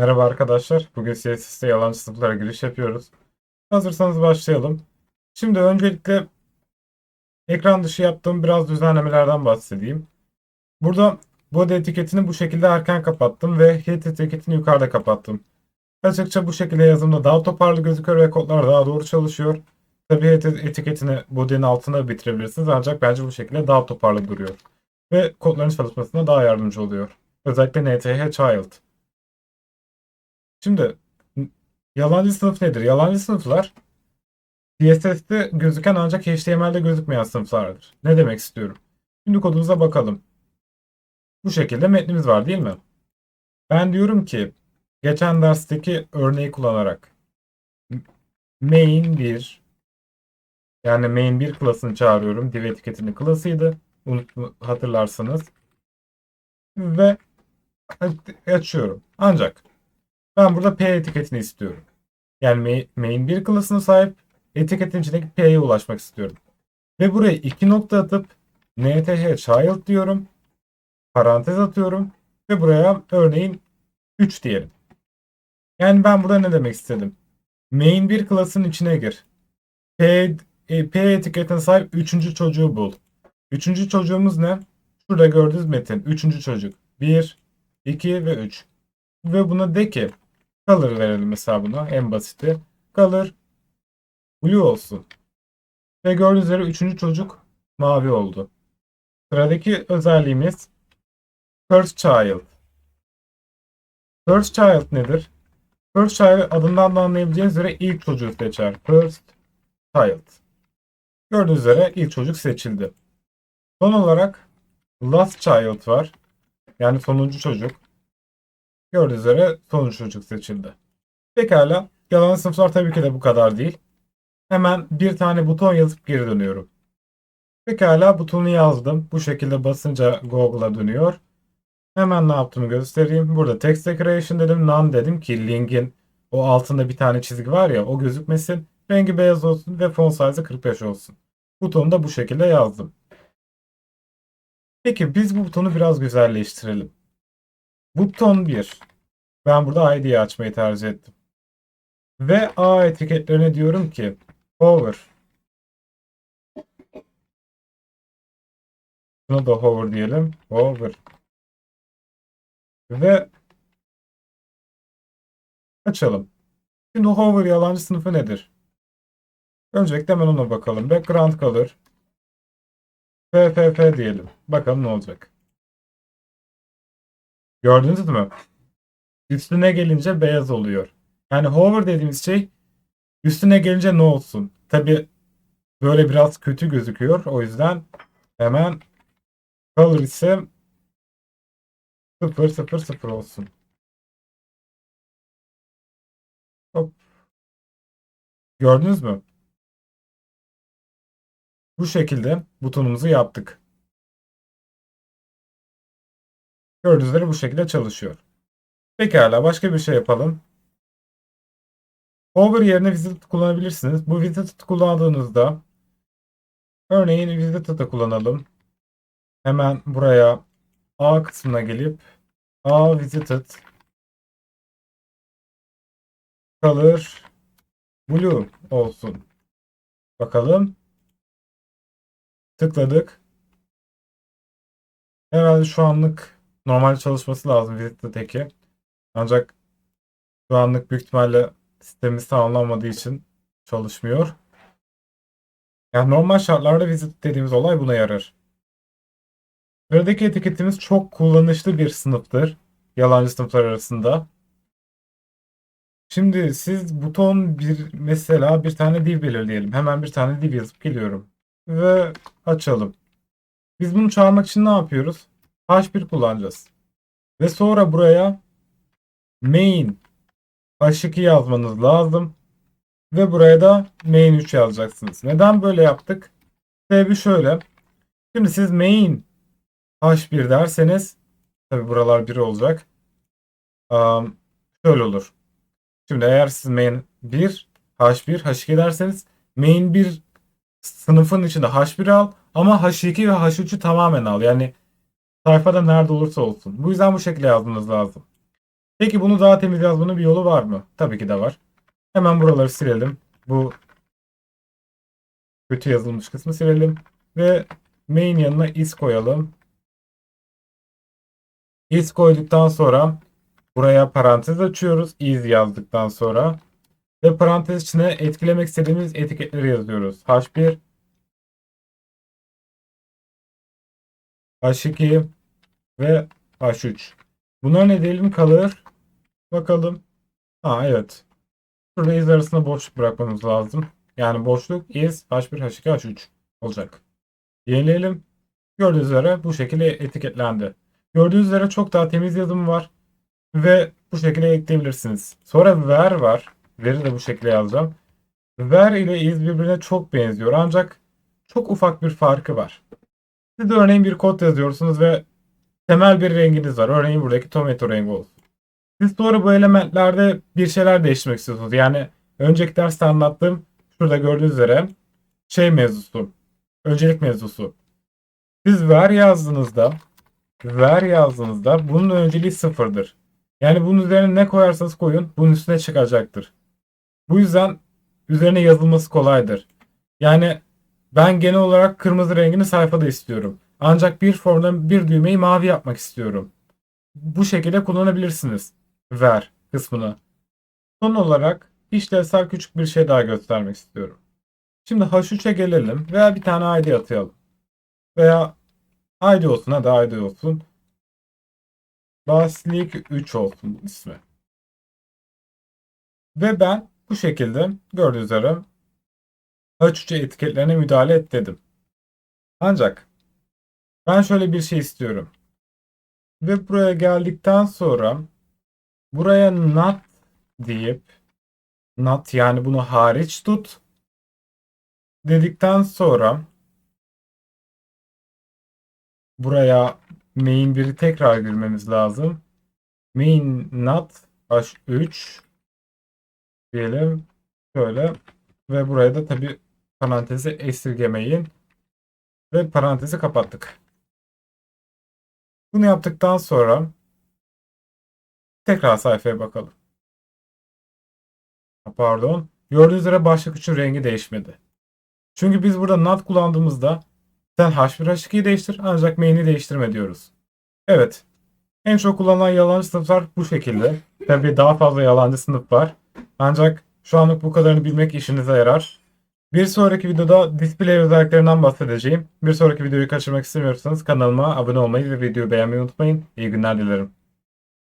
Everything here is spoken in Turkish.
Merhaba arkadaşlar. Bugün CSS'te yalancı sınıflara giriş yapıyoruz. Hazırsanız başlayalım. Şimdi öncelikle ekran dışı yaptığım biraz düzenlemelerden bahsedeyim. Burada body etiketini bu şekilde erken kapattım ve head etiketini yukarıda kapattım. Açıkça bu şekilde yazımda daha toparlı gözüküyor ve kodlar daha doğru çalışıyor. Tabii head etiketini body'nin altına bitirebilirsiniz ancak bence bu şekilde daha toparlı duruyor. Ve kodların çalışmasına daha yardımcı oluyor. Özellikle NTH Child. Şimdi yalancı sınıf nedir? Yalancı sınıflar CSS'te gözüken ancak HTML'de gözükmeyen sınıflardır. Ne demek istiyorum? Şimdi kodumuza bakalım. Bu şekilde metnimiz var değil mi? Ben diyorum ki geçen dersteki örneği kullanarak main 1 yani main 1 klasını çağırıyorum. Div etiketinin klasıydı. Unut, hatırlarsanız. Ve açıyorum. Ancak ben burada P etiketini istiyorum. Yani main 1 klasına sahip etiketin içindeki P'ye ulaşmak istiyorum. Ve buraya iki nokta atıp nth child diyorum. Parantez atıyorum. Ve buraya örneğin 3 diyelim. Yani ben burada ne demek istedim? Main 1 klasının içine gir. P, e, P etiketine sahip 3. çocuğu bul. 3. çocuğumuz ne? Şurada gördüğünüz metin. 3. çocuk. 1, 2 ve 3. Ve buna de ki color verelim mesela buna en basiti. Color blue olsun. Ve gördüğünüz üzere üçüncü çocuk mavi oldu. Sıradaki özelliğimiz first child. First child nedir? First child adından da anlayabileceğiniz üzere ilk çocuğu seçer. First child. Gördüğünüz üzere ilk çocuk seçildi. Son olarak last child var. Yani sonuncu çocuk. Gördüğünüz üzere sonuncu çocuk seçildi. Pekala. Yalan sınıflar tabii ki de bu kadar değil. Hemen bir tane buton yazıp geri dönüyorum. Pekala butonu yazdım. Bu şekilde basınca Google'a dönüyor. Hemen ne yaptığımı göstereyim. Burada text decoration dedim. None dedim ki link'in o altında bir tane çizgi var ya o gözükmesin. Rengi beyaz olsun ve font size 45 olsun. Butonu da bu şekilde yazdım. Peki biz bu butonu biraz güzelleştirelim. Buton 1. Ben burada ID'yi açmayı tercih ettim. Ve A etiketlerine diyorum ki hover. Buna da hover diyelim. Hover. Ve açalım. Şimdi hover yalancı sınıfı nedir? Öncelikle hemen ona bakalım. Background color. FFF diyelim. Bakalım ne olacak. Gördünüz mü? Üstüne gelince beyaz oluyor. Yani hover dediğimiz şey üstüne gelince ne olsun? Tabi böyle biraz kötü gözüküyor. O yüzden hemen color ise 0 0 0 olsun. Hop. Gördünüz mü? Bu şekilde butonumuzu yaptık. Gördüğünüz üzere bu şekilde çalışıyor. Pekala başka bir şey yapalım. Hover yerine visited kullanabilirsiniz. Bu visited kullandığınızda örneğin visited'ı kullanalım. Hemen buraya A kısmına gelip A visited color blue olsun. Bakalım. Tıkladık. Herhalde şu anlık normal çalışması lazım teki. Ancak şu anlık büyük ihtimalle sistemimiz tamamlanmadığı için çalışmıyor. Yani normal şartlarda visit dediğimiz olay buna yarar. Sıradaki etiketimiz çok kullanışlı bir sınıftır. Yalancı sınıflar arasında. Şimdi siz buton bir mesela bir tane div belirleyelim. Hemen bir tane div yazıp geliyorum. Ve açalım. Biz bunu çağırmak için ne yapıyoruz? H1 kullanacağız. Ve sonra buraya main H2 yazmanız lazım. Ve buraya da main 3 yazacaksınız. Neden böyle yaptık? Sebebi şöyle. Şimdi siz main H1 derseniz tabi buralar 1 olacak. Um, şöyle olur. Şimdi eğer siz main 1 H1 H2 derseniz main 1 sınıfın içinde H1 al ama H2 ve H3'ü tamamen al. Yani sayfada nerede olursa olsun. Bu yüzden bu şekilde yazmanız lazım. Peki bunu daha temiz yazmanın bir yolu var mı? Tabii ki de var. Hemen buraları silelim. Bu kötü yazılmış kısmı silelim. Ve main yanına is koyalım. Is koyduktan sonra buraya parantez açıyoruz. is yazdıktan sonra. Ve parantez içine etkilemek istediğimiz etiketleri yazıyoruz. H1 H2 ve H3. Bunlar ne diyelim kalır? Bakalım. Ha evet. Şurada iz arasında boşluk bırakmamız lazım. Yani boşluk iz H1, H2, H3 olacak. Yenileyelim. Gördüğünüz üzere bu şekilde etiketlendi. Gördüğünüz üzere çok daha temiz yazım var. Ve bu şekilde ekleyebilirsiniz. Sonra where var. Where'i de bu şekilde yazacağım. Where ile is birbirine çok benziyor. Ancak çok ufak bir farkı var. Siz de örneğin bir kod yazıyorsunuz ve temel bir renginiz var. Örneğin buradaki tomato rengi olsun. Siz sonra bu elementlerde bir şeyler değiştirmek istiyorsunuz. Yani önceki derste anlattığım şurada gördüğünüz üzere şey mevzusu. Öncelik mevzusu. Siz ver yazdığınızda ver yazdığınızda bunun önceliği sıfırdır. Yani bunun üzerine ne koyarsanız koyun bunun üstüne çıkacaktır. Bu yüzden üzerine yazılması kolaydır. Yani ben genel olarak kırmızı rengini sayfada istiyorum. Ancak bir formda bir düğmeyi mavi yapmak istiyorum. Bu şekilde kullanabilirsiniz. Ver kısmını. Son olarak işlevsel küçük bir şey daha göstermek istiyorum. Şimdi H3'e gelelim veya bir tane ID atayalım. Veya ID olsun hadi ID olsun. Baslik 3 olsun ismi. Ve ben bu şekilde gördüğünüz üzere H3 etiketlerine müdahale et dedim. Ancak ben şöyle bir şey istiyorum. Ve buraya geldikten sonra buraya not deyip not yani bunu hariç tut dedikten sonra buraya main 1'i tekrar girmemiz lazım. Main not h3 diyelim şöyle ve buraya da tabi parantezi esirgemeyin ve parantezi kapattık. Bunu yaptıktan sonra tekrar sayfaya bakalım. Pardon. Gördüğünüz üzere başlık için rengi değişmedi. Çünkü biz burada not kullandığımızda sen H1 H2'yi değiştir ancak main'i değiştirme diyoruz. Evet. En çok kullanılan yalancı sınıflar bu şekilde. Tabii daha fazla yalancı sınıf var. Ancak şu anlık bu kadarını bilmek işinize yarar. Bir sonraki videoda display özelliklerinden bahsedeceğim. Bir sonraki videoyu kaçırmak istemiyorsanız kanalıma abone olmayı ve videoyu beğenmeyi unutmayın. İyi günler dilerim.